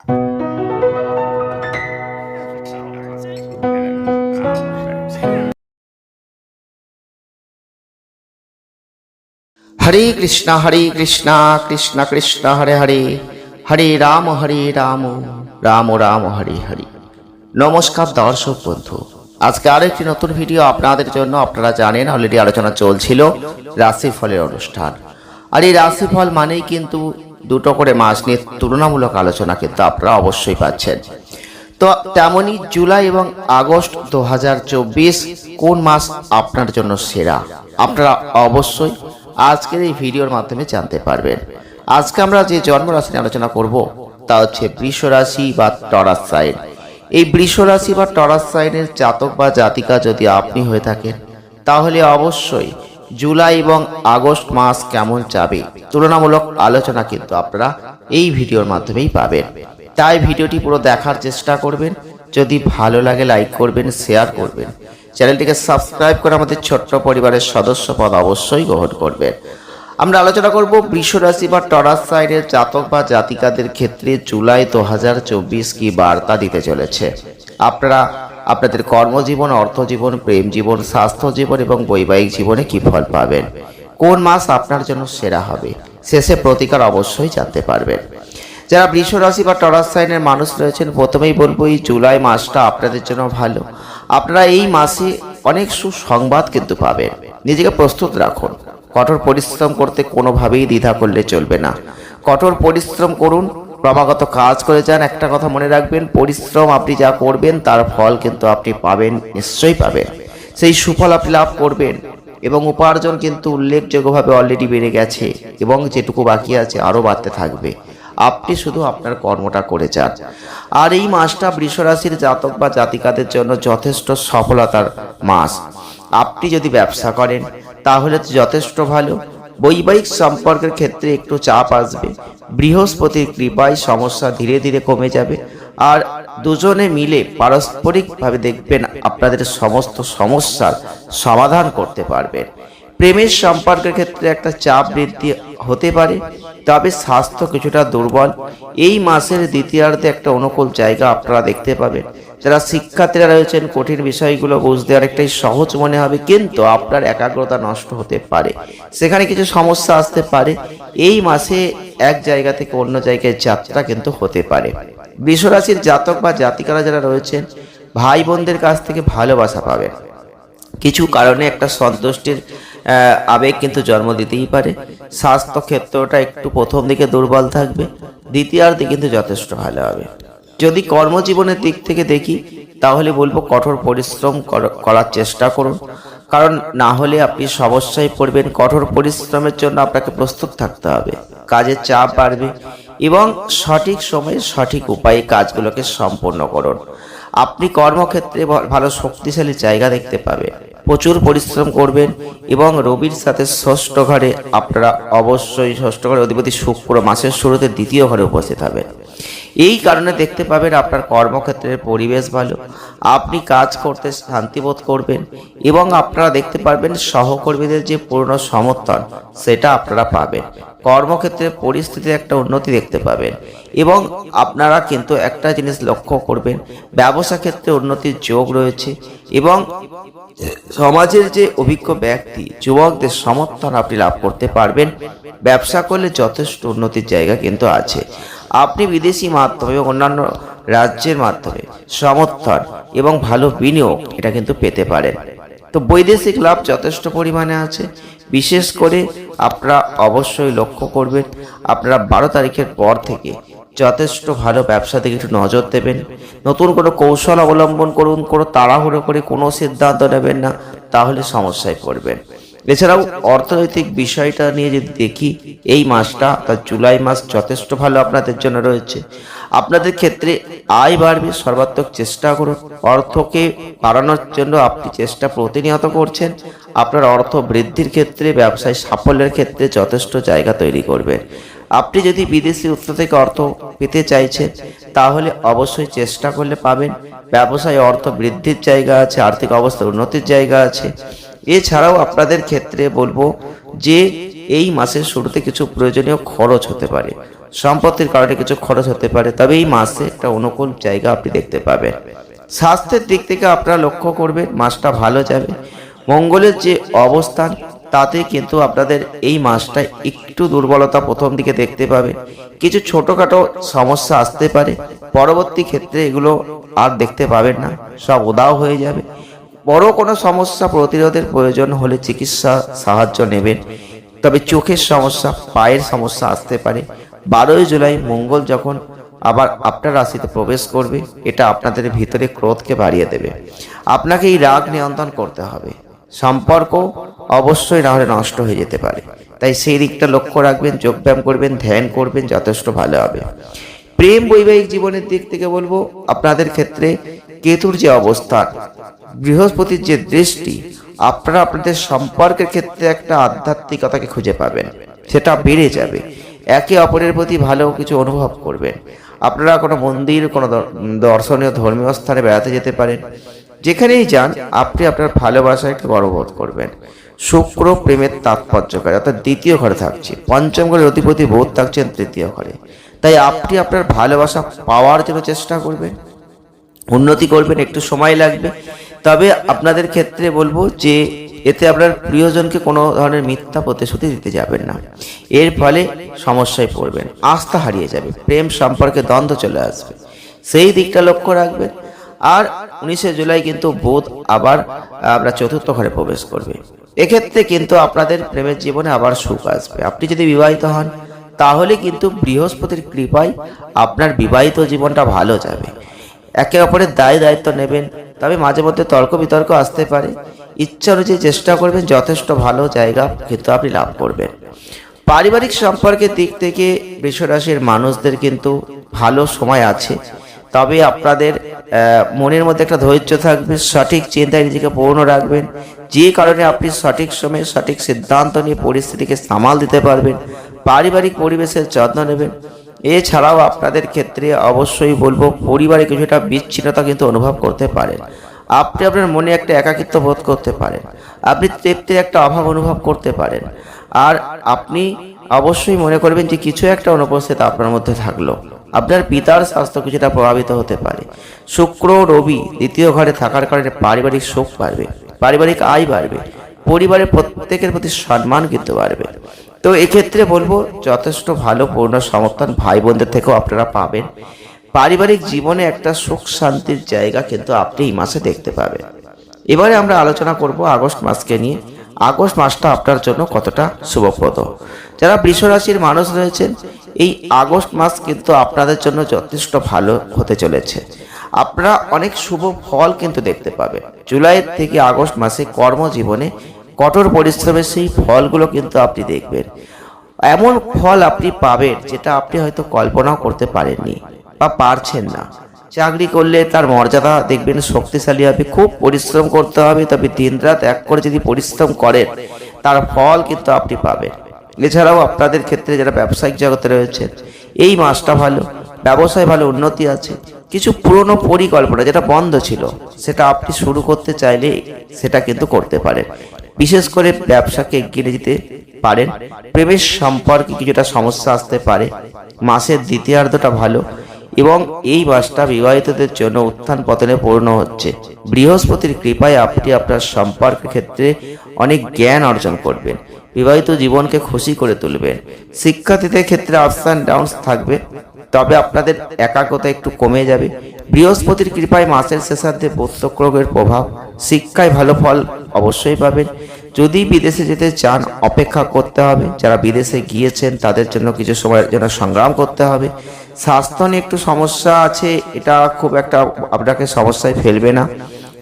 হরে কৃষ্ণ হরে কৃষ্ণ কৃষ্ণ কৃষ্ণ হরে হরে হরে রাম হরে রাম রাম রাম হরে হরে নমস্কার দর্শক বন্ধু। আজকে আরেকটি নতুন ভিডিও আপনাদের জন্য আপনারা জানেন অলরেডি আলোচনা চলছিল, রাশিফলের অনুষ্ঠান। আর এই রাশিফল মানেই কিন্তু দুটো করে মাস নিয়ে তুলনামূলক আলোচনা কিন্তু আপনারা অবশ্যই পাচ্ছেন। তো তেমনি জুলাই এবং আগস্ট দুহাজার চব্বিশ কোন মাস আপনার জন্য সেরা? আপনারা অবশ্যই আজকের এই ভিডিওর মাধ্যমে জানতে পারবেন। আজকে আমরা যে জন্মরাশি নিয়ে আলোচনা করব, তা হচ্ছে বৃষ রাশি বা টরাস সাইন। এই বৃষ রাশি বা টরাস সাইনের জাতক বা জাতিকা যদি আপনি হয়ে থাকেন, তাহলে অবশ্যই জুলাই এবং আগস্ট মাস কেমন যাবে? তুলনামূলক আলোচনা কিন্তু আপনারা এই ভিডিওর মাধ্যমেই পাবেন। তাই ভিডিওটি পুরো দেখার চেষ্টা করবেন। যদি ভালো লাগে লাইক করবেন, শেয়ার করবেন। চ্যানেলটিকে সাবস্ক্রাইব করে আমাদের ছোট্ট পরিবারের সদস্য পদ অবশ্যই গ্রহণ করবেন। আমরা আলোচনা করব রাশি বা টরাস সাইডের জাতক বা জাতিকাদের ক্ষেত্রে জুলাই দু হাজার চব্বিশ কি বার্তা দিতে চলেছে। আপনারা আপনাদের কর্মজীবন, অর্থজীবন, প্রেম জীবন, স্বাস্থ্য জীবন এবং বৈবাহিক জীবনে কি ফল পাবেন? কোন মাস আপনার জন্য সেরা হবে? শেষে প্রতিকার অবশ্যই জানতে পারবেন। যারা বৃষ রাশি বা টরাস সাইনের মানুষ রয়েছেন, প্রথমেই বলব, এই জুলাই মাসটা আপনাদের জন্য ভালো। আপনারা এই মাসে অনেক সুসংবাদ কিন্তু পাবেন। নিজেকে প্রস্তুত রাখুন। কঠোর পরিশ্রম করতে কোনোভাবেই দ্বিধা করলে চলবে না। কঠোর পরিশ্রম করুন ক্রমাগত কাজ করে যান, একটা কথা মনে রাখবেন, পরিশ্রম আপনি যা করবেন, তার ফল কিন্তু আপনি পাবেন, নিশ্চয়ই পাবেন। সেই সুফল আপনি লাভ করবেন এবং উপার্জন কিন্তু উল্লেখযোগ্যভাবে অলরেডি বেড়ে গেছে এবং যেটুকু বাকি আছে আরও বাড়তে থাকবে। আপনি শুধু আপনার কর্মটা করে যান। আর এই মাসটা বৃষরাশির জাতক বা জাতিকাদের জন্য যথেষ্ট সফলতার মাস। আপনি যদি ব্যবসা করেন, তাহলে তো যথেষ্ট ভালো। বৈবাহিক সম্পর্কের ক্ষেত্রে একটু চাপ আসবে। বৃহস্পতির কৃপায় সমস্যা ধীরে ধীরে কমে যাবে। আর দুজনে মিলে পারস্পরিকভাবে দেখবেন আপনাদের সমস্ত সমস্যার সমাধান করতে পারবেন। প্রেমের সম্পর্কের ক্ষেত্রে একটা চাপ বৃদ্ধি হতে পারে, তবে স্বাস্থ্য কিছুটা দুর্বল। এই মাসের দ্বিতীয়ার্ধে একটা অনুকূল জায়গা আপনারা দেখতে পাবেন। যারা শিক্ষার্থীরা রয়েছেন, কঠিন বিষয়গুলো বুঝতে অনেকটাই সহজ মনে হবে, কিন্তু আপনার একাগ্রতা নষ্ট হতে পারে। সেখানে কিছু সমস্যা আসতে পারে। এই মাসে এক জায়গা থেকে অন্য জায়গায় যাত্রা কিন্তু হতে পারে। বৃষরাশির জাতক বা জাতিকারা যারা রয়েছেন ভাই বোনদের কাছ থেকে ভালোবাসা পাবেন। কিছু কারণে একটা সন্তুষ্টির আবেগ কিন্তু জন্ম দিতেই পারে। স্বাস্থ্য ক্ষেত্রটা একটু প্রথম দিকে দুর্বল থাকবে, দ্বিতীয়ার্ধে কিন্তু যথেষ্ট ভালো হবে। যদি কর্মজীবনের দিক থেকে দেখি, তাহলে বলব কঠোর পরিশ্রম করার চেষ্টা করুন। কারণ না হলে আপনি সমস্যায় পড়বেন, কঠোর পরিশ্রমের জন্য আপনাকে প্রস্তুত থাকতে হবে। কাজের চাপ বাড়বে এবং সঠিক সময়ে সঠিক উপায়ে কাজগুলোকে সম্পন্ন করুন। আপনি কর্মক্ষেত্রে ভালো শক্তিশালী জায়গা দেখতে পাবেন। প্রচুর পরিশ্রম করবেন এবং রবির সাথে ষষ্ঠ ঘরে আপনারা অবশ্যই ষষ্ঠ ঘরে অধিপতি শুক্র মাসের শুরুতে দ্বিতীয় ঘরে উপস্থিত হবেন। এই কারণে দেখতে পাবেন আপনার কর্মক্ষেত্রের পরিবেশ ভালো, আপনি কাজ করতে শান্তিবোধ করবেন এবং আপনারা দেখতে পারবেন সহকর্মীদের যে পূর্ণ সমর্থন, সেটা আপনারা পাবেন। কর্মক্ষেত্রে পরিস্থিতির একটা উন্নতি দেখতে পাবেন এবং আপনারা কিন্তু একটা জিনিস লক্ষ্য করবেন, ব্যবসা ক্ষেত্রে উন্নতির যোগ রয়েছে এবং সমাজের যে অভিজ্ঞ ব্যক্তি, যুবকদের সমর্থন আপনি লাভ করতে পারবেন। ব্যবসা করলে যথেষ্ট উন্নতির জায়গা কিন্তু আছে। আপনি বিদেশি মাধ্যমে অন্যান্য রাজ্যের মাধ্যমে সমর্থন এবং ভালো বিনিয়োগ এটা কিন্তু পেতে পারেন। তো বৈদেশিক লাভ যথেষ্ট পরিমাণে আছে। বিশেষ করে আপনারা অবশ্যই লক্ষ্য করবেন, আপনারা বারো তারিখের পর থেকে যথেষ্ট ভালো ব্যবসা দিকে একটু নজর দেবেন। নতুন কোনো কৌশল অবলম্বন করুন, কোনো তাড়াহুড়ো করে কোনো সিদ্ধান্ত নেবেন না, তাহলে সমস্যায় পড়বেন। এছাড়াও অর্থনৈতিক বিষয়টা নিয়ে যদি দেখি, এই মাসটা অর্থাৎ জুলাই মাস যথেষ্ট ভালো আপনাদের জন্য রয়েছে। আপনাদের ক্ষেত্রে আয় বাড়বে, সর্বাত্মক চেষ্টা করুন। অর্থকে বাড়ানোর জন্য আপনি চেষ্টা প্রতিনিয়ত করছেন। আপনার অর্থ বৃদ্ধির ক্ষেত্রে, ব্যবসায় সাফল্যের ক্ষেত্রে যথেষ্ট জায়গা তৈরি করবেন আপনি যদি বিদেশি উৎস থেকে অর্থ পেতে চাইছেন, তাহলে অবশ্যই চেষ্টা করলে পাবেন। ব্যবসায় অর্থ বৃদ্ধির জায়গা আছে, আর্থিক অবস্থার উন্নতির জায়গা আছে। এছাড়াও আপনাদের ক্ষেত্রে বলব যে এই মাসের শুরুতে কিছু প্রয়োজনীয় খরচ হতে পারে। সম্পত্তির কারণে কিছু খরচ হতে পারে, তবে এই মাসে একটা অনুকূল জায়গা আপনি দেখতে পাবেন। স্বাস্থ্যের দিক থেকে আপনারা লক্ষ্য করবেন, মাসটা ভালো যাবে। মঙ্গলের যে অবস্থান, তাতে কিন্তু আপনাদের এই মাসটা একটু দুর্বলতা প্রথম দিকে দেখতে পাবে। কিছু ছোটখাটো সমস্যা আসতে পারে। পরবর্তী ক্ষেত্রে এগুলো আর দেখতে পাবেন না, সব উদাও হয়ে যাবে। বড় কোনো সমস্যা প্রতিরোধের প্রয়োজন হলে চিকিৎসা সাহায্য নেবেন। তবে চোখের সমস্যা, পায়ের সমস্যা আসতে পারে। বারোই জুলাই মঙ্গল যখন আবার আপনার রাশিতে প্রবেশ করবে, এটা আপনাদের ভিতরে ক্রোধকে বাড়িয়ে দেবে। আপনাকে এই রাগ নিয়ন্ত্রণ করতে হবে। সম্পর্ক অবশ্যই না হলে নষ্ট হয়ে যেতে পারে। তাই সেই দিকটা লক্ষ্য রাখবেন, যোগব্যায়াম করবেন, ধ্যান করবেন, যথেষ্ট ভালো হবে। প্রেম বৈবাহিক জীবনের দিক থেকে বলব, আপনাদের ক্ষেত্রে কেতুর যে অবস্থান বৃহস্পতির যে দৃষ্টি, আপনারা আপনাদের সম্পর্কের ক্ষেত্রে একটা আধ্যাত্মিকতাকে খুঁজে পাবেন। সেটা বেড়ে যাবে। একে অপরের প্রতি ভালো কিছু অনুভব করবেন। আপনারা কোনো মন্দির, কোনো দর্শনীয়, ধর্মীয় স্থানে বেড়াতে যেতে পারেন। যেখানেই যান, আপনি আপনার ভালোবাসায় একটু গর্ববোধ করবেন। শুক্র প্রেমের তাৎপর্যকারী অর্থাৎ দ্বিতীয় ঘরে থাকছে। পঞ্চম ঘরের অধিপতি বোধ থাকছেন তৃতীয় ঘরে। তাই আপনি আপনার ভালোবাসা পাওয়ার জন্য চেষ্টা করবেন। উন্নতি করবেন, একটু সময় লাগবে। তবে আপনাদের ক্ষেত্রে বলব যে এতে আপনার প্রিয়জনকে কোনো ধরনের মিথ্যা প্রতিশ্রুতি দিতে যাবেন না। এর ফলে সমস্যায় পড়বেন, আস্থা হারিয়ে যাবে, প্রেম সম্পর্কে দ্বন্দ্ব চলে আসবে। সেই দিকটা লক্ষ্য রাখবেন। আর উনিশে জুলাই কিন্তু বোধ আবার, আপনার চতুর্থ ঘরে প্রবেশ করবে। এক্ষেত্রে কিন্তু আপনাদের প্রেমের জীবনে আবার সুখ আসবে। আপনি যদি বিবাহিত হন, তাহলে কিন্তু বৃহস্পতির কৃপায় আপনার বিবাহিত জীবনটা ভালো যাবে। একে অপরের দায় দায়িত্ব নেবেন তবে মাঝে মধ্যে তর্ক বিতর্ক আসতে পারে। ইচ্ছা অনুযায়ী চেষ্টা করবেন, যথেষ্ট ভালো জায়গা কিন্তু আপনি লাভ করবেন। পারিবারিক সম্পর্কের দিক থেকে বৃষরাশির মানুষদের কিন্তু ভালো সময় আছে। তবে আপনাদের মনের মধ্যে একটা ধৈর্য থাকবে, সঠিক চিন্তায় নিজেকে পূর্ণ রাখবেন। যে কারণে আপনি সঠিক সময়ে সঠিক সিদ্ধান্ত নিয়ে পরিস্থিতিকে সামাল দিতে পারবেন। পারিবারিক পরিবেশের যত্ন নেবেন। এছাড়াও আপনাদের ক্ষেত্রে অবশ্যই বলব, পরিবারে কিছুটা বিচ্ছিন্নতা কিন্তু অনুভব করতে পারেন আপনি আপনার মনে একটা একাকিত্ব বোধ করতে পারেন। আপনি তৃপ্তির একটা অভাব অনুভব করতে পারেন। আর আপনি অবশ্যই মনে করবেন যে কিছু একটা অনুপস্থিত আপনার মধ্যে থাকল। আপনার পিতার স্বাস্থ্য কিছুটা প্রভাবিত হতে পারে। শুক্র, রবি দ্বিতীয় ঘরে থাকার কারণে পারিবারিক সুখ বাড়বে, পারিবারিক আয় বাড়বে, পরিবারের প্রত্যেকের প্রতি সম্মান কিন্তু বাড়বে। তো এক্ষেত্রে বলব, যথেষ্ট ভালো পূর্ণ সমর্থন ভাই বোনদের থেকেও আপনারা পাবেন। পারিবারিক জীবনে একটা সুখ শান্তির জায়গা কিন্তু আপনি এই মাসে দেখতে পাবেন। এবারে আমরা আলোচনা করব আগস্ট মাসকে নিয়ে। আগস্ট মাসটা আপনার জন্য কতটা শুভপ্রদ? যারা বৃষরাশির মানুষ রয়েছেন, এই আগস্ট মাস কিন্তু আপনাদের জন্য যথেষ্ট ভালো হতে চলেছে। আপনারা অনেক শুভ ফল কিন্তু দেখতে পাবেন। জুলাই থেকে আগস্ট মাসে কর্মজীবনে কঠোর পরিশ্রমের সেই ফলগুলো কিন্তু আপনি দেখবেন। এমন ফল আপনি পাবেন যেটা আপনি হয়তো কল্পনাও করতে পারেননি বা পারছেন না। চাকরি করলে তার মর্যাদা দেখবেন শক্তিশালী হবে, খুব পরিশ্রম করতে হবে, তবে দিন রাত এক করে যদি পরিশ্রম করেন, তার ফল কিন্তু আপনি পাবেন। এছাড়াও আপনাদের ক্ষেত্রে যারা ব্যবসায়িক জগতে রয়েছেন, এই মাসটা ভালো, ব্যবসায় ভালো উন্নতি আছে, কিছু পুরনো পরিকল্পনা যেটা বন্ধ ছিল, সেটা আপনি শুরু করতে চাইলে সেটা কিন্তু করতে পারেন। বিশেষ করে ব্যবসাকে এগিয়ে যেতে পারেন। প্রেমের সম্পর্কে কিছুটা সমস্যা আসতে পারে। মাসের দ্বিতীয়ার্ধটা ভালো এবং এই মাসটা বিবাহিতদের জন্য উত্থান পতনে পূর্ণ হচ্ছে। বৃহস্পতির কৃপায় আপনি আপনার সম্পর্কের ক্ষেত্রে অনেক জ্ঞান অর্জন করবেন। বিবাহিত জীবনকে খুশি করে তুলবেন। শিক্ষার্থীদের ক্ষেত্রে আপস অ্যান্ড ডাউনস থাকবে। তবে আপনাদের একাগ্রতা একটু কমে যাবে। বৃহস্পতির কৃপায় মাসের শেষার্ধে বৌদ্ধক্রমের প্রভাব। শিক্ষায় ভালো ফল অবশ্যই পাবেন। যদি বিদেশে যেতে চান, অপেক্ষা করতে হবে। যারা বিদেশে গিয়েছেন, তাদের জন্য কিছু সময়ের জন্য সংগ্রাম করতে হবে। স্বাস্থ্য নিয়ে একটু সমস্যা আছে, এটা খুব একটা আপনাকে সমস্যায় ফেলবে না।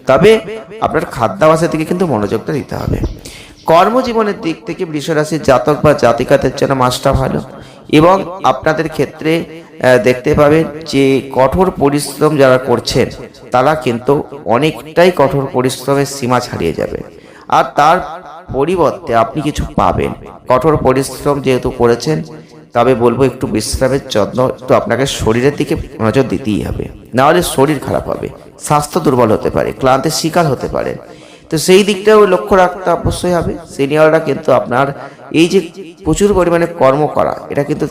তবে আপনার খাদ্যাভাসের দিকে কিন্তু মনোযোগটা দিতে হবে। কর্মজীবনের দিক থেকে বৃষরাশির জাতক বা জাতিকাদের জন্য মাসটা ভালো। এবং আপনাদের ক্ষেত্রে দেখতে পাবেন যে কঠোর পরিশ্রম যারা করছেন, তারা কিন্তু অনেকটাই কঠোর পরিশ্রমের সীমা ছাড়িয়ে যাবে। আর তার পরিবর্তে আপনি কিছু পাবেন। কঠোর পরিশ্রম যেহেতু করেছেন, তবে বলব একটু বিশ্রামের যত্ন একটু আপনাকে শরীরের দিকে নজর দিতেই হবে। নাহলে শরীর খারাপ হবে, স্বাস্থ্য দুর্বল হতে পারে, ক্লান্তের শিকার হতে পারে। তো সেই দিকটাও লক্ষ্য রাখতে অবশ্যই হবে। সিনিয়ররা কিন্তু আপনার এই যে প্রচুর পরিমাণে কর্ম করা, এটা কিন্তু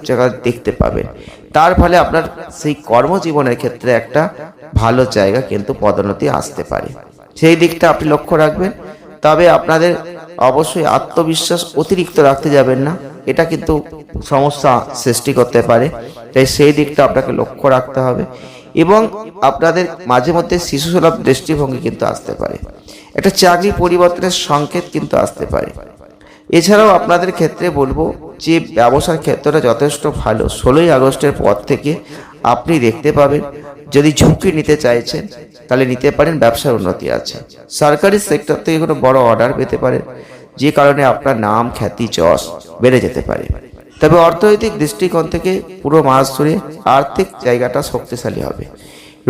দেখতে পাবেন। তার ফলে আপনার সেই কর্মজীবনের ক্ষেত্রে একটা ভালো জায়গা কিন্তু পদোন্নতি আসতে পারে। সেই দিকটা আপনি লক্ষ্য রাখবেন। তবে আপনাদের অবশ্যই আত্মবিশ্বাস অতিরিক্ত রাখতে যাবেন না। এটা কিন্তু সমস্যা সৃষ্টি করতে পারে। তাই সেই দিকটা আপনাকে লক্ষ্য রাখতে হবে এবং আপনাদের মাঝে মধ্যে শিশুসুলভ দৃষ্টিভঙ্গি কিন্তু আসতে পারে। একটা চাকরি পরিবর্তনের সংকেত কিন্তু আসতে পারে। এছাড়াও আপনাদের ক্ষেত্রে বলব যে ব্যবসার ক্ষেত্রটা যথেষ্ট ভালো। ষোলোই আগস্টের পর থেকে আপনি দেখতে পাবেন, যদি ঝুঁকি নিতে চাইছেন তাহলে নিতে পারেন, ব্যবসার উন্নতি আছে। সরকারি সেক্টর থেকে কোনো বড় অর্ডার পেতে পারেন যে কারণে আপনার নাম, খ্যাতি, যশ বেড়ে যেতে পারে। তবে অর্থনৈতিক দৃষ্টিকোণ থেকে পুরো মাস ধরে আর্থিক জায়গাটা শক্তিশালী হবে।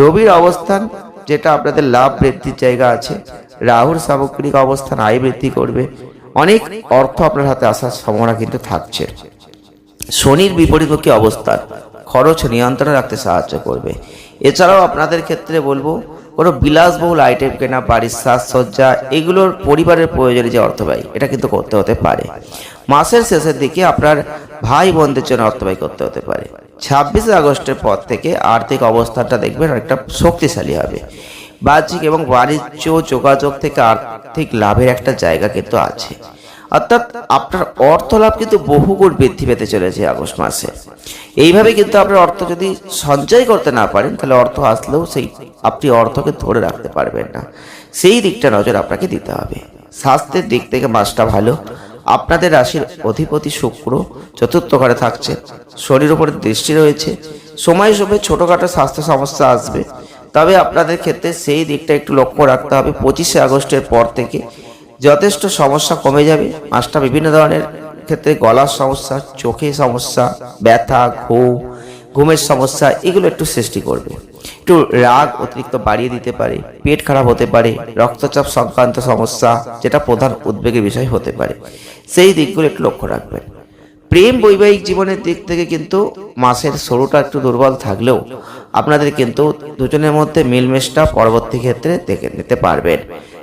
রবির অবস্থান, যেটা আপনাদের লাভ বৃদ্ধির জায়গা আছে, রাহুর সামগ্রিক অবস্থান, আয় বৃদ্ধি করবে, অনেক অর্থ আপনার হাতে আসার সম্ভাবনা কিন্তু থাকছে। শনির বিপরীতমুখী অবস্থান, খরচ নিয়ন্ত্রণে রাখতে সাহায্য করবে। এছাড়াও আপনাদের ক্ষেত্রে বলব কোনো বিলাসবহুল আইটেম কেনা বাড়ির সাজসজ্জা এগুলোর পরিবারের প্রয়োজনে যে অর্থ ব্যয়, এটা কিন্তু করতে হতে পারে। মাসের শেষের দিকে আপনার ভাই বোনদের জন্য অর্থ ব্যয় করতে হতে পারে। ছাব্বিশে আগস্টের পর থেকে আর্থিক অবস্থাটা দেখবেন একটা শক্তিশালী হবে। বাহ্যিক এবং বাণিজ্য যোগাযোগ থেকে আর্থিক লাভের একটা জায়গা কিন্তু আছে। অর্থাৎ আপনার অর্থ লাভ কিন্তু বহুগুণ বৃদ্ধি পেতে চলেছে আগস্ট মাসে। এইভাবে কিন্তু আপনার অর্থ যদি সঞ্চয় করতে না পারেন, তাহলে অর্থ আসলেও সেই আপনি অর্থকে ধরে রাখতে পারবেন না। সেই দিকটা নজর আপনাকে দিতে হবে। স্বাস্থ্যের দিক থেকে মাসটা ভালো। আপনাদের রাশির অধিপতি শুক্র চতুর্থ ঘরে থাকছে। শরীর উপরে দৃষ্টি রয়েছে। সময় সময় ছোটোখাটো স্বাস্থ্য সমস্যা আসবে। তবে আপনাদের ক্ষেত্রে সেই দিকটা একটু লক্ষ্য রাখতে হবে। পঁচিশে আগস্টের পর থেকে যথেষ্ট সমস্যা কমে যাবে। মাছটা বিভিন্ন ধরনের ক্ষেত্রে গলার সমস্যা চোখের সমস্যা, ব্যথা, ঘুম, ঘুমের সমস্যা, এগুলো একটু সৃষ্টি করবে। একটু রাগ অতিরিক্ত বাড়িয়ে দিতে পারে, পেট খারাপ হতে পারে, রক্তচাপ সংক্রান্ত সমস্যা, যেটা প্রধান উদ্বেগের বিষয় হতে পারে। সেই দিকগুলো একটু লক্ষ্য রাখবেন। প্রেম বৈবাহিক জীবনের দিক থেকে কিন্তু মাসের শুরুটা একটু দুর্বল থাকলেও আপনাদের কিন্তু দুজনের মধ্যে মিলমেশটা পরবর্তী ক্ষেত্রে দেখে নিতে পারবেন।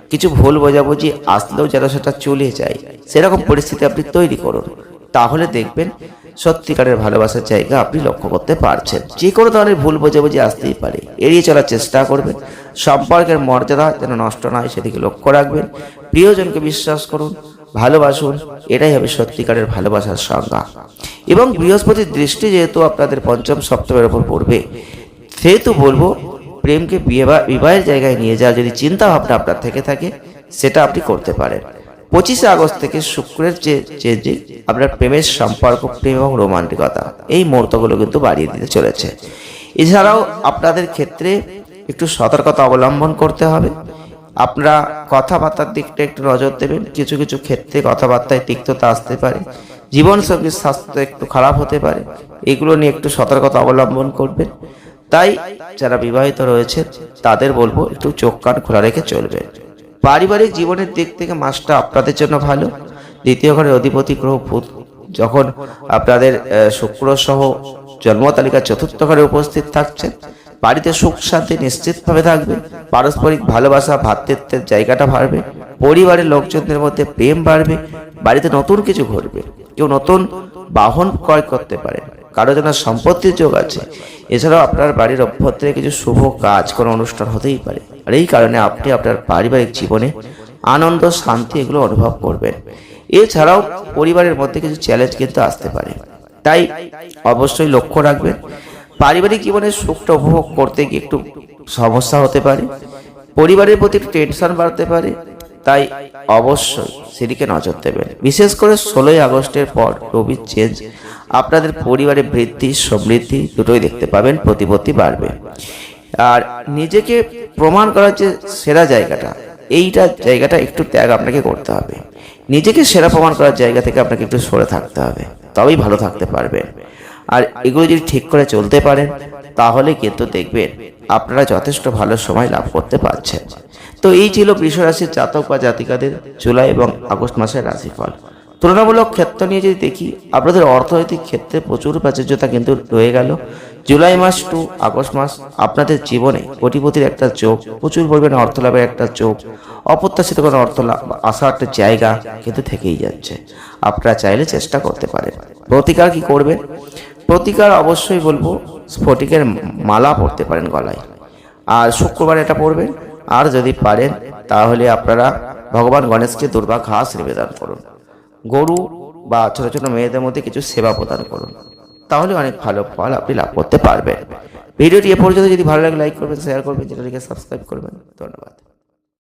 কিছু ভুল বোঝাবুঝি আসলেও যেন সেটা চলে যায়, সেরকম পরিস্থিতি আপনি তৈরি করুন। তাহলে দেখবেন সত্যিকারের ভালোবাসার জায়গা আপনি লক্ষ্য করতে পারছেন। যে কোনো ধরনের ভুল বোঝাবুঝি আসতেই পারে। এড়িয়ে চলার চেষ্টা করবেন। সম্পর্কের মর্যাদা যেন নষ্ট না হয় সেদিকে লক্ষ্য রাখবেন। প্রিয়জনকে বিশ্বাস করুন। ভালোবাসুন, এটাই হবে সত্যিকারের ভালোবাসার সংজ্ঞা। এবং বৃহস্পতির দৃষ্টি যেহেতু আপনাদের পঞ্চম সপ্তমের ওপর পড়বে, সেহেতু বলব, প্রেমকে বিবাহের জায়গায় নিয়ে যাওয়ার যদি চিন্তা ভাবনা আপনার থেকে থাকে, সেটা আপনি করতে পারেন। পঁচিশে আগস্ট থেকে শুক্রের যে চেঞ্জিং আপনার প্রেমের সম্পর্ক, প্রেম এবং রোমান্টিকতা, এই মুহূর্তগুলো কিন্তু বাড়িয়ে দিতে চলেছে। এছাড়াও আপনাদের ক্ষেত্রে একটু সতর্কতা অবলম্বন করতে হবে আপনারা কথাবার্তার দিকটা একটু নজর দেবেন। কিছু কিছু ক্ষেত্রে কথাবার্তায় তিক্ততা আসতে পারে। জীবনসঙ্গীর স্বাস্থ্য একটু খারাপ হতে পারে। এগুলো নিয়ে একটু সতর্কতা অবলম্বন করবেন। তাই যারা বিবাহিত রয়েছে তাদের বলব একটু চোখ কান খোলা রেখে চলবে পারিবারিক জীবনের দিক থেকে মাসটা আপনাদের জন্য ভালো। দ্বিতীয় ঘরের অধিপতি গ্রহ ভূত যখন আপনাদের শুক্র সহ জন্ম তালিকা চতুর্থ ঘরে উপস্থিত থাকছেন বাড়িতে সুখ, শান্তি নিশ্চিতভাবে থাকবে। পারস্পরিক ভালোবাসা ভ্রাতৃত্বের জায়গাটা বাড়বে। পরিবারের লোকজনদের মধ্যে প্রেম বাড়বে। বাড়িতে নতুন কিছু ঘটবে। কেউ নতুন বাহন ক্রয় করতে পারে। কারও যেন সম্পত্তির যোগ আছে। এছাড়াও আপনার বাড়ির অভ্যন্তরে কিছু শুভ কাজ কোনো অনুষ্ঠান হতেই পারে। আর এই কারণে আপনি আপনার পারিবারিক জীবনে আনন্দ, শান্তি এগুলো অনুভব করবেন। এছাড়াও পরিবারের মধ্যে কিছু চ্যালেঞ্জ কিন্তু আসতে পারে। তাই অবশ্যই লক্ষ্য রাখবেন পারিবারিক জীবনের সুখটা উপভোগ করতে গিয়ে একটু সমস্যা হতে পারে, পরিবারের প্রতি একটু টেনশন বাড়তে পারে, তাই অবশ্যই সেদিকে নজর দেবেন। বিশেষ করে ষোলোই আগস্টের পর রবির চেঞ্জ আপনাদের পরিবারে বৃদ্ধি, সমৃদ্ধি দুটোই দেখতে পাবেন, প্রতিপত্তি বাড়বে। আর নিজেকে প্রমাণ করার যে সেরা জায়গাটা, এইটা জায়গাটা একটু ত্যাগ আপনাকে করতে হবে। নিজেকে সেরা প্রমাণ করার জায়গা থেকে আপনাকে একটু সরে থাকতে হবে, তবেই ভালো থাকতে পারবেন। আর এগুলো যদি ঠিক করে চলতে পারেন, তাহলে কিন্তু দেখবেন আপনারা যথেষ্ট ভালো সময় লাভ করতে পারছেন। তো এই ছিল বৃষরাশির জাতক বা জাতিকাদের জুলাই এবং আগস্ট মাসের রাশিফল। তুলনামূলক ক্ষেত্র নিয়ে যদি দেখি, আপনাদের অর্থনৈতিক ক্ষেত্রে প্রচুর প্রাচুর্যতা কিন্তু রয়ে গেল। জুলাই মাস টু আগস্ট মাস আপনাদের জীবনে কোটিপতির একটা চোখ প্রচুর পরিমাণে অর্থ লাভের একটা চোখ অপ্রত্যাশিত কোনো অর্থ লাভ আসার একটা জায়গা কিন্তু থেকেই যাচ্ছে। আপনারা চাইলে চেষ্টা করতে পারেন। প্রতিকার কি করবেন? প্রতিকার অবশ্যই বলব, স্ফটিকের মালা পরতে পারেন গলায়। আর শুক্রবার এটা পড়বেন। আর যদি পারেন, তাহলে আপনারা ভগবান গণেশকে দুর্বা ঘাস নিবেদন করুন। গরু বা ছোট ছোট মেয়েদের মধ্যে কিছু সেবা প্রদান করুন। তাহলে অনেক ভালো ফল আপনি লাভ করতে পারবেন। ভিডিওটি এ পর্যন্ত। যদি ভালো লাগে লাইক করবেন শেয়ার করবেন, চ্যানেলটিকে সাবস্ক্রাইব করবেন। ধন্যবাদ।